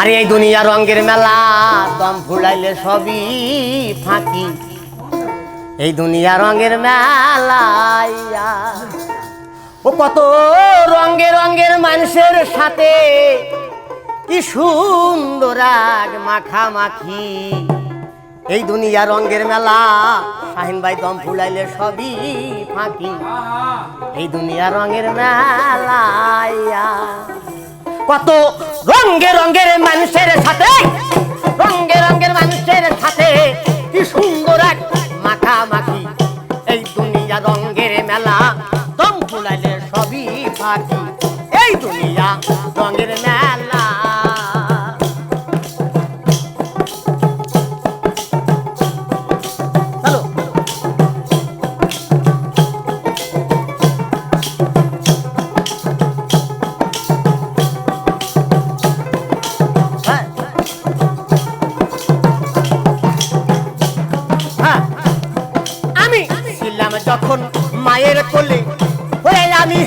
আরে এই দুনিয়া রঙের মেলা, দম ফুলাইলে সবই ফাঁকি। এই দুনিয়া রঙের মেলাইয়া ও কত রঙের রঙের মানুষের সাথে, কি সুন্দর মাখামাখি। এই দুনিয়া রঙের মেলা, শাহিন ভাই দম ফুলাইলে সবই ফাঁকি। এই দুনিয়া রঙের মেলা কত রঙ্গে রঙের মানুষের সাথে রঙ্গে রঙের মানুষের সাথে কি সুন্দর এক মাখামাখি। এই দুনিয়া রঙের মায়ের কোলে। হয়ে আমি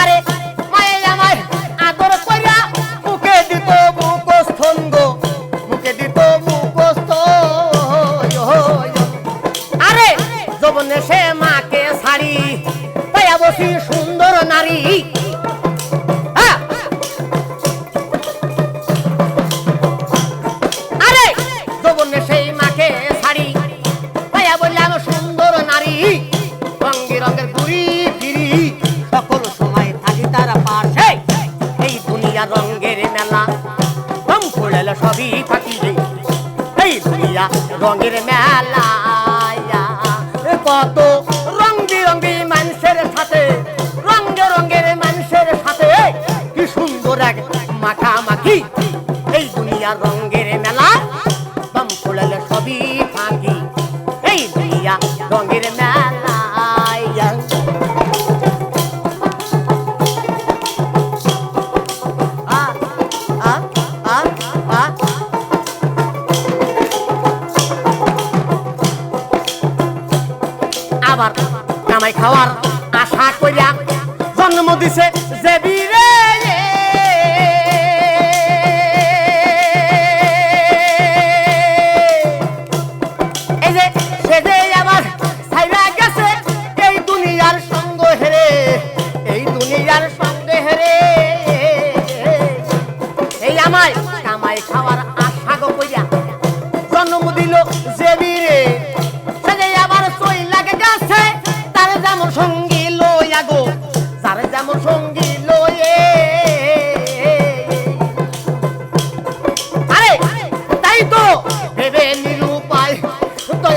আরে, মায়ে আমার আদর কইরা মুখে দিত মুখস্থঙ্গ মুখে দিত মুখস্থ আরে, যবনে সে মাকে ছাড়ি পাইয়া বসি সুন্দর নারী। এই দুনিয়া রঙের মেলা রং পড়ল সবই থাকি এই দুনিয়া রঙের মেলা কত রং বিরঙ্গি মানুষের সাথে রঙে রঙের মানুষের সাথে কি সুন্দর এক মাখামাখি। এই দুনিয়া রঙের মেলা দম ফুলালে সবই ফাঁকি। এই দুনিয়া রঙের মেলা। আবার কামাই খাওয়ার আশা কইরা জন্ম দিছে যে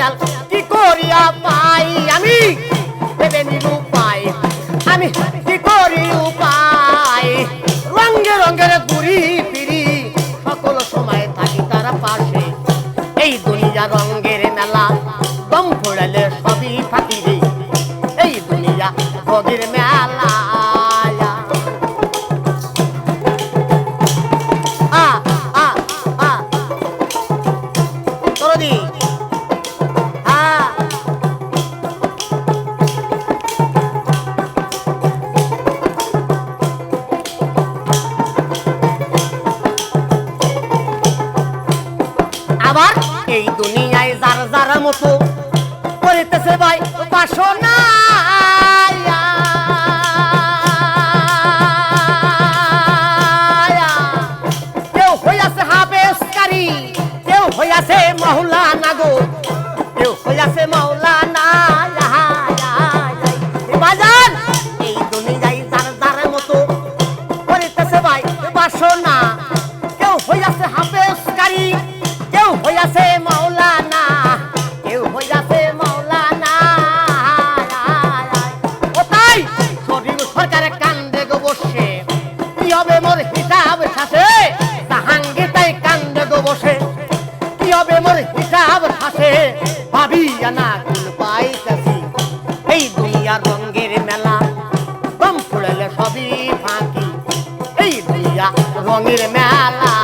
দয়াল, কি করিয়া পাই আমি? ভেবে নিরুপায় আমি কি করি উপায়? ঘুরি ফিরি, সকল সময় থাকি তার পাশে। এই দুনিয়া রঙের মেলা, দম ফোড়ালে সবই ফাঁকি এই দুনিয়া রঙের মেলা যারা মতো করিতেছে ভাই বাসনা কেউ হইয়াছে হাবেশকারী, কেউ হইয়াছে মহলানা গো। কেউ হইয়াছে মহলানা বাজার মতো করিতেছে ভাই বাসনা কেউ হইয়াছে হাবেশকারী, কেউ হইয়াছে মেলা দম ফুড়াইলে সবই ফাঁকি। এই দিয়া রঙের মেলা।